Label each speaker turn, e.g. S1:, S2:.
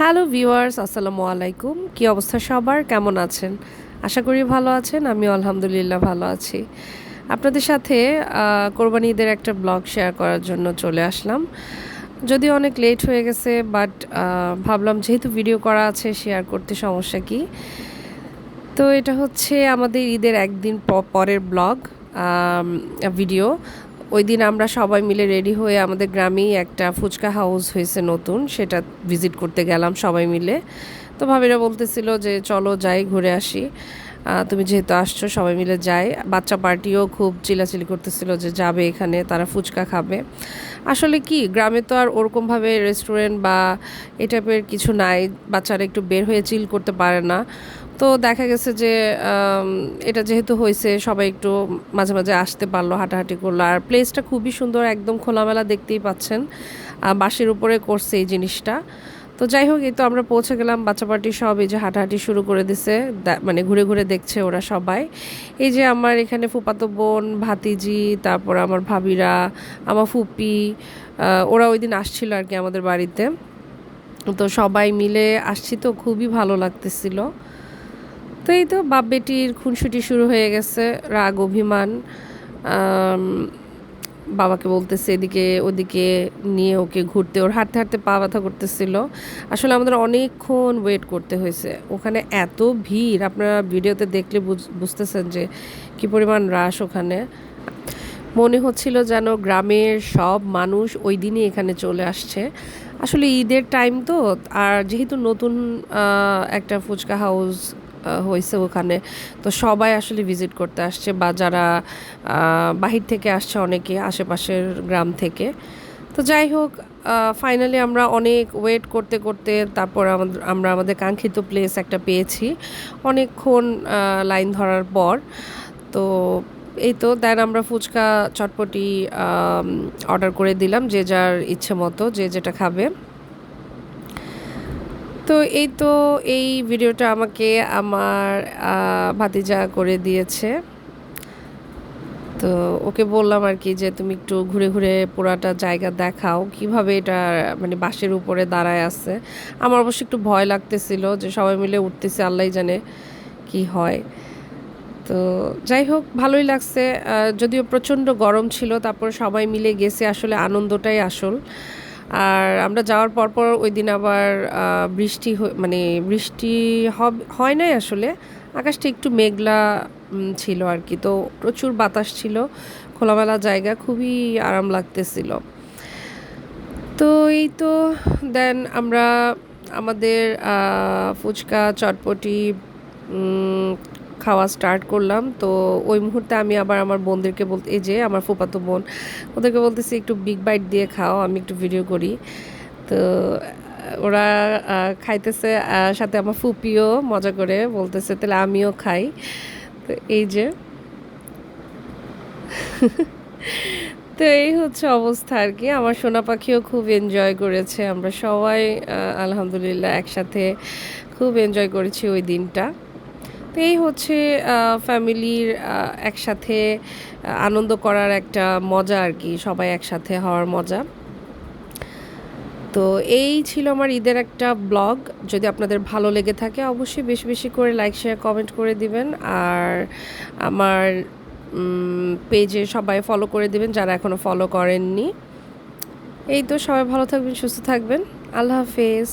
S1: Hello viewers, আসসালামু আলাইকুম। কি অবস্থা সবার? কেমন আছেন? আশা করি ভালো আছেন আমি আলহামদুলিল্লাহ ভালো আছি। আপনাদের সাথে কোরবানি ঈদের একটা ব্লগ শেয়ার করার জন্য চলে আসলাম। যদিও অনেক লেট হয়ে গেছে, বাট ভাবলাম যেহেতু ভিডিও করা আছে, শেয়ার করতে সমস্যা কি? তো এটা হচ্ছে আমাদের ঈদের একদিন পরের ব্লগ ভিডিও। ওই দিন আমরা সবাই মিলে রেডি হয়ে আমাদের গ্রামেই একটা ফুচকা হাউস হয়েছে নতুন, সেটা ভিজিট করতে গেলাম সবাই মিলে। তো ভাবিরা বলতেছিল যে চলো যাই, ঘুরে আসি। তুমি যেহেতু আসছো, সবাই মিলে যাই। বাচ্চা পার্টিও খুব চিলাচিলি করতেছিল যে যাবে এখানে, তারা ফুচকা খাবে। আসলে কি, গ্রামে তো আর ওরকমভাবে রেস্টুরেন্ট বা এ টাইপের কিছু নাই, বাচ্চারা একটু বের হয়ে চিল করতে পারে না। তো দেখা গেছে যে এটা যেহেতু হয়েছে, সবাই একটু মাঝে মাঝে আসতে পারল, হাঁটাহাঁটি করল। আর প্লেসটা খুবই সুন্দর, একদম খোলামেলা দেখতেই পাচ্ছেন। বাঁশের উপরে করছে এই জিনিসটা। তো যাই হোক, এই তো আমরা পৌঁছে গেলাম বাচ্চা পার্টি সব এই যে হাঁটাহাঁটি শুরু করে দিছে মানে ঘুরে ঘুরে দেখছে ওরা সবাই। এই যে আমার এখানে ফুপাতো বোন, ভাতিজি, তারপর আমার ভাবিরা, আমার ফুপি ওরা ওই দিন আসছিল আর কি আমাদের বাড়িতে। তো সবাই মিলে আসছি, তো খুবই ভালো লাগতেছিল। তো এই তো বাপ বেটির খুনসুটি শুরু হয়ে গেছে, রাগ, অভিমান বাবাকে বলতেছে এদিকে, ওদিকে নিয়ে ওকে ঘুরতে। ওর হাঁটতে হাঁটতে পা ব্যথা করতেছিল। আসলে আমাদের অনেকক্ষণ ওয়েট করতে হয়েছে। ওখানে এত ভিড়, আপনারা ভিডিওতে দেখলে বুঝ- বুঝতেছেন যে কি পরিমাণ রাশ ওখানে। মনে হচ্ছিল যেন গ্রামের সব মানুষ ওই দিনই এখানে চলে আসছে। আসলে ঈদের টাইম তো, আর যেহেতু নতুন একটা ফুচকা হাউস হয়েছে ওখানে। তো সবাই আসলে ভিজিট করতে আসছে বা যারা বাহির থেকে আসছে অনেকে আশেপাশের গ্রাম থেকে। তো যাই হোক ফাইনালি আমরা অনেক ওয়েট করতে করতে তারপর আমাদের আমরা আমাদের কাঙ্ক্ষিত প্লেস একটা পেয়েছি। অনেকক্ষণ লাইন ধরার পর। তো এই তো দেন আমরা ফুচকা, চটপটি অর্ডার করে দিলাম যে যার ইচ্ছে মতো, যে যেটা খাবে। তো এই তো এই ভিডিওটা আমাকে আমার ভাতিজা করে দিয়েছে। তো ওকে বললাম আর কি যে তুমি একটু ঘুরে ঘুরে পুরাটা জায়গা দেখাও, কীভাবে এটা মানে বাসের উপরে দাঁড়ায় আছে। আমার অবশ্য একটু ভয় লাগতেছিল যে সবাই মিলে উঠতেছে, আল্লাহ জানে কি হয়। তো যাই হোক, ভালোই লাগছে। যদিও প্রচণ্ড গরম ছিল, তারপর সবাই মিলে গেছে, আসলে আনন্দটাই আসল। আর আমরা যাওয়ার পর পর ওই দিন আবার বৃষ্টি মানে বৃষ্টি হয় নাই আসলে। আকাশটা একটু মেঘলা ছিল আর কি তো প্রচুর বাতাস ছিল। খোলামেলা জায়গা, খুবই আরাম লাগতেছিল। তো এই তো দেন আমরা আমাদের ফুচকা, চটপটি খাওয়া স্টার্ট করলাম। তো ওই মুহূর্তে আমি আবার আমার বোনদেরকে বলতে এই যে আমার ফুপাতো বোন, ওদেরকে বলতেছি, একটু বিগ বাইট দিয়ে খাও, আমি একটু ভিডিও করি। তো, ওরা খাইতেছে সাথে আমার ফুপিও মজা করে বলতেছে, তাহলে আমিও খাই। তো এই যে। তো এই হচ্ছে অবস্থা আর কি। আমার সোনা পাখিও খুব এনজয় করেছে। আমরা সবাই আলহামদুলিল্লাহ একসাথে খুব এনজয় করেছি ওই দিনটা। তো এই হচ্ছে ফ্যামিলির একসাথে আনন্দ করার একটা মজা আর কি, সবাই একসাথে হওয়ার মজা। তো এই ছিল আমার ঈদের একটা ব্লগ। যদি আপনাদের ভালো লেগে থাকে, অবশ্যই বেশি বেশি করে লাইক, শেয়ার, কমেন্ট করে দিবেন। আর আমার পেজে সবাই ফলো করে দিবেন যারা এখনও ফলো করেননি। এই তো, সবাই ভালো থাকবেন, সুস্থ থাকবেন। আল্লাহ হাফেজ।